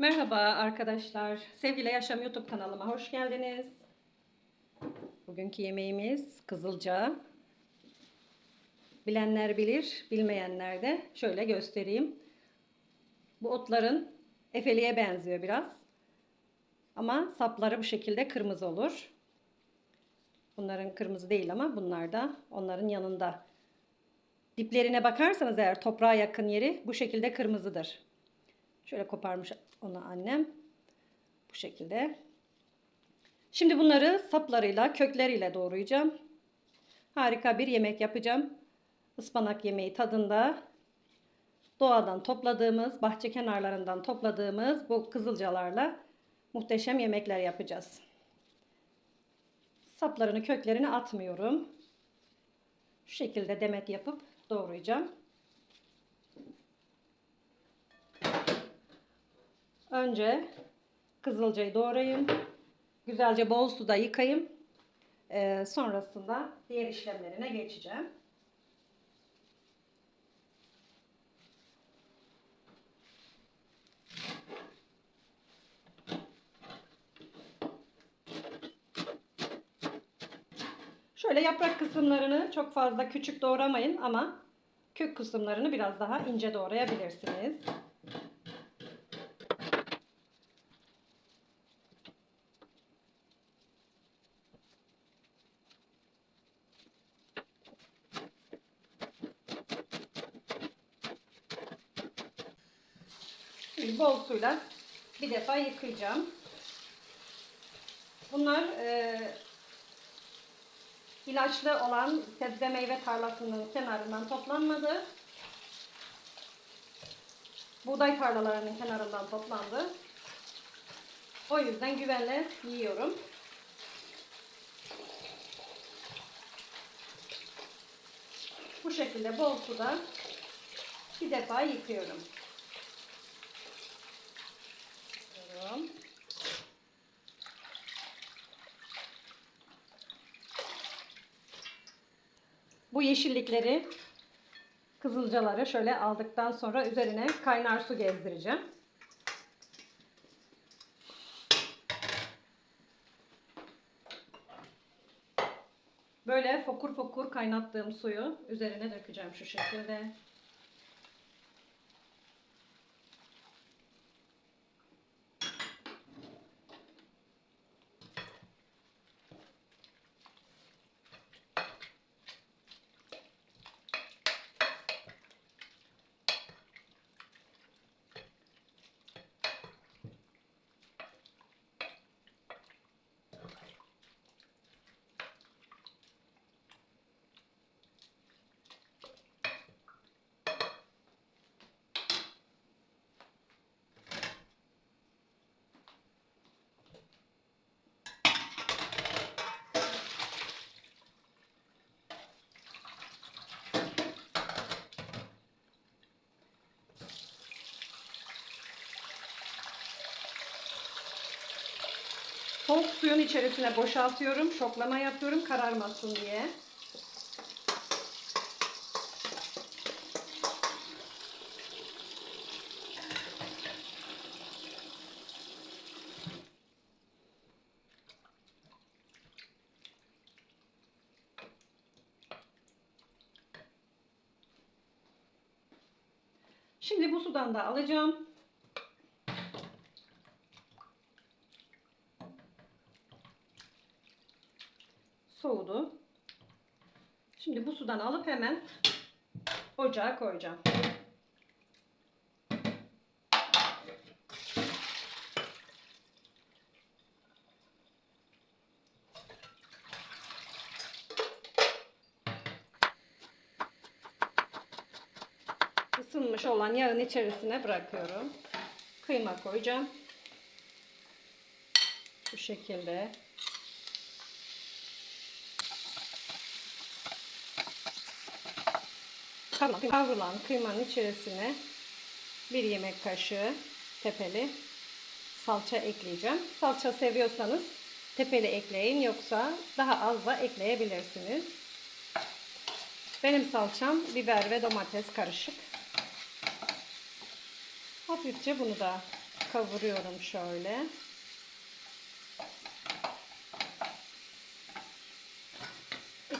Merhaba arkadaşlar. Sevgili Yaşam YouTube kanalıma hoş geldiniz. Bugünkü yemeğimiz kızılca. Bilenler bilir, bilmeyenler de şöyle göstereyim. Bu otların efeliğe benziyor biraz. Ama sapları bu şekilde kırmızı olur. Bunların kırmızı değil ama bunlar da onların yanında. Diplerine bakarsanız eğer toprağa yakın yeri bu şekilde kırmızıdır. Şöyle koparmış onu annem. Bu şekilde. Şimdi bunları saplarıyla, kökleriyle doğrayacağım. Harika bir yemek yapacağım. Ispanak yemeği tadında. Doğadan topladığımız, bahçe kenarlarından topladığımız bu kızılcalarla muhteşem yemekler yapacağız. Saplarını, köklerini atmıyorum. Şu şekilde demet yapıp doğrayacağım. Önce kızılcayı doğrayayım. Güzelce bol suda yıkayayım. Ee, sonrasında diğer işlemlerine geçeceğim. Şöyle yaprak kısımlarını çok fazla küçük doğramayın ama kök kısımlarını biraz daha ince doğrayabilirsiniz. Şimdi bol suyla bir defa yıkayacağım. Bunlar e, ilaçlı olan sebze meyve tarlasının kenarından toplanmadı. Buğday tarlalarının kenarından toplandı. O yüzden güvenle yiyorum. Bu şekilde bol suda bir defa yıkıyorum. Bu yeşillikleri, kızılcaları şöyle aldıktan sonra üzerine kaynar su gezdireceğim. Böyle fokur fokur kaynattığım suyu üzerine dökeceğim şu şekilde. Soğuk suyun içerisine boşaltıyorum. Şoklama yapıyorum kararmasın diye. Şimdi bu sudan da alacağım. Şimdi bu sudan alıp hemen ocağa koyacağım. Isınmış olan yağın içerisine bırakıyorum. Kıyma koyacağım. Bu şekilde kavrulan kıymanın içerisine bir yemek kaşığı tepeli salça ekleyeceğim. Salça seviyorsanız tepeli ekleyin yoksa daha az da ekleyebilirsiniz. Benim salçam biber ve domates karışık. Hafifçe bunu da kavuruyorum şöyle.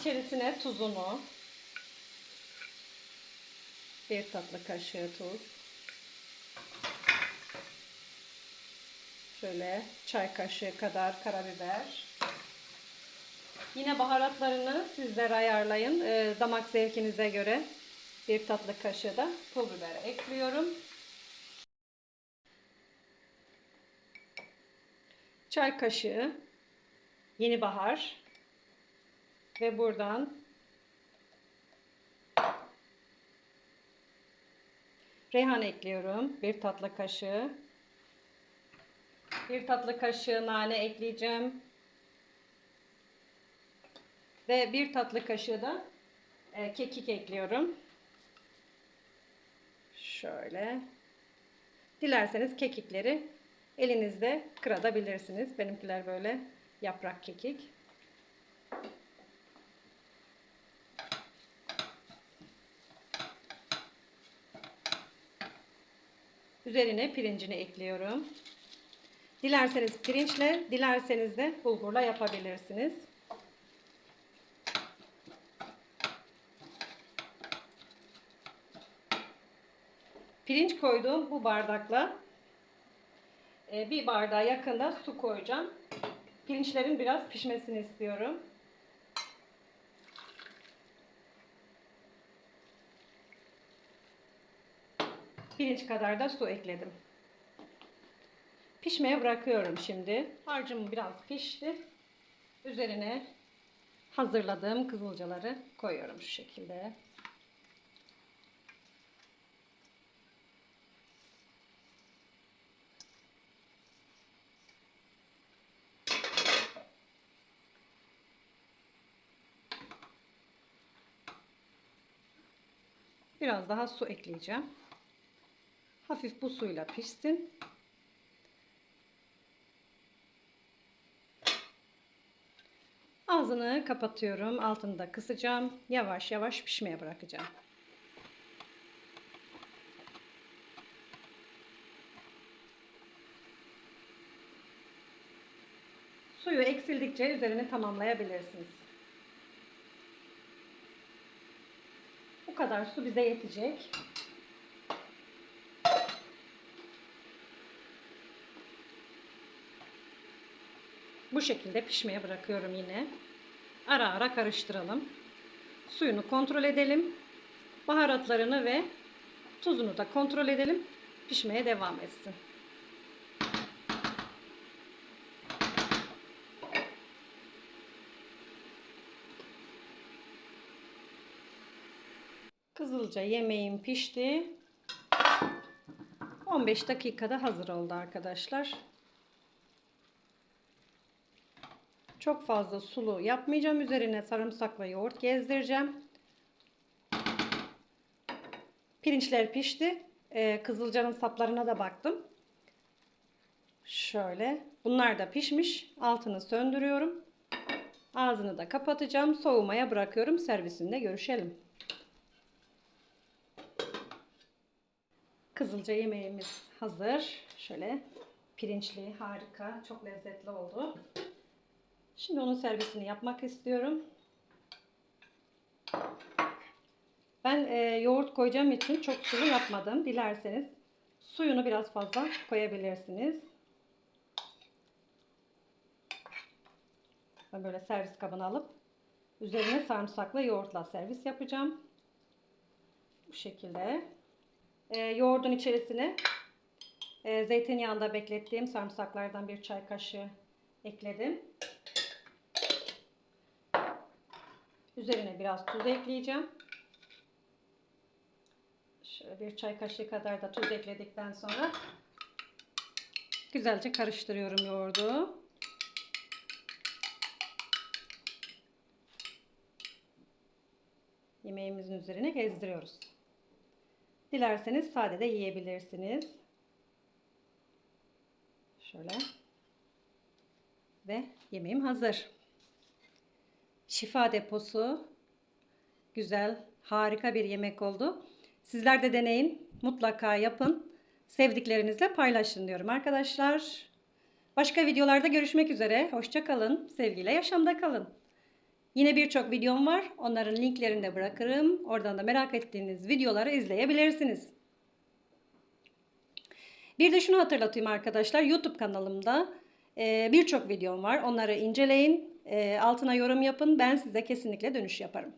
İçerisine tuzunu, bir tatlı kaşığı tuz, şöyle çay kaşığı kadar karabiber. Yine baharatlarını sizler ayarlayın. Ee, damak zevkinize göre bir tatlı kaşığı da pul biber ekliyorum. Çay kaşığı yeni bahar ve buradan reyhan ekliyorum. Bir tatlı kaşığı. Bir tatlı kaşığı nane ekleyeceğim. Ve bir tatlı kaşığı da e, kekik ekliyorum. Şöyle. Dilerseniz kekikleri elinizde kırabilirsiniz. Benimkiler böyle yaprak kekik. Üzerine pirincini ekliyorum. Dilerseniz pirinçle, dilerseniz de bulgurla yapabilirsiniz. Pirinç koyduğum bu bardakla e, bir bardağa yakında su koyacağım. Pirinçlerin biraz pişmesini istiyorum. Pirinç kadar da su ekledim. Pişmeye bırakıyorum şimdi. Harcım biraz pişti. Üzerine hazırladığım kızılcaları koyuyorum şu şekilde. Biraz daha su ekleyeceğim. Hafif bu suyla pişsin. Ağzını kapatıyorum. Altını da kısacağım. Yavaş yavaş pişmeye bırakacağım. Suyu eksildikçe üzerini tamamlayabilirsiniz. Bu kadar su bize yetecek. Bu şekilde pişmeye bırakıyorum yine. Ara ara karıştıralım. Suyunu kontrol edelim. Baharatlarını ve tuzunu da kontrol edelim. Pişmeye devam etsin. Kızılca yemeğim pişti. 15 dakikada hazır oldu arkadaşlar. Çok fazla sulu yapmayacağım. Üzerine sarımsak ve yoğurt gezdireceğim. Pirinçler pişti. Ee, kızılcanın saplarına da baktım. Şöyle. Bunlar da pişmiş. Altını söndürüyorum. Ağzını da kapatacağım. Soğumaya bırakıyorum. Servisinde görüşelim. Kızılca yemeğimiz hazır. Şöyle pirinçli, harika, çok lezzetli oldu. Şimdi onun servisini yapmak istiyorum. Ben e, yoğurt koyacağım için çok sulu yapmadım. Dilerseniz suyunu biraz fazla koyabilirsiniz. Ben böyle servis kabına alıp üzerine sarımsaklı yoğurtla servis yapacağım. Bu şekilde. E, yoğurdun içerisine e, zeytinyağında beklettiğim sarımsaklardan bir çay kaşığı ekledim. Üzerine biraz tuz ekleyeceğim. Şöyle bir çay kaşığı kadar da tuz ekledikten sonra güzelce karıştırıyorum yoğurdu. Yemeğimizin üzerine gezdiriyoruz. Dilerseniz sade de yiyebilirsiniz. Şöyle. Ve yemeğim hazır. Şifa deposu. Güzel, harika bir yemek oldu. Sizler de deneyin. Mutlaka yapın. sevdiklerinizle paylaşın diyorum arkadaşlar. Başka videolarda görüşmek üzere. Hoşça kalın. Sevgiyle yaşamda kalın. Yine birçok videom var. Onların linklerini de bırakırım. Oradan da merak ettiğiniz videoları izleyebilirsiniz. Bir de şunu hatırlatayım arkadaşlar. YouTube kanalımda birçok videom var. Onları inceleyin. Altına yorum yapın. Ben size kesinlikle dönüş yaparım.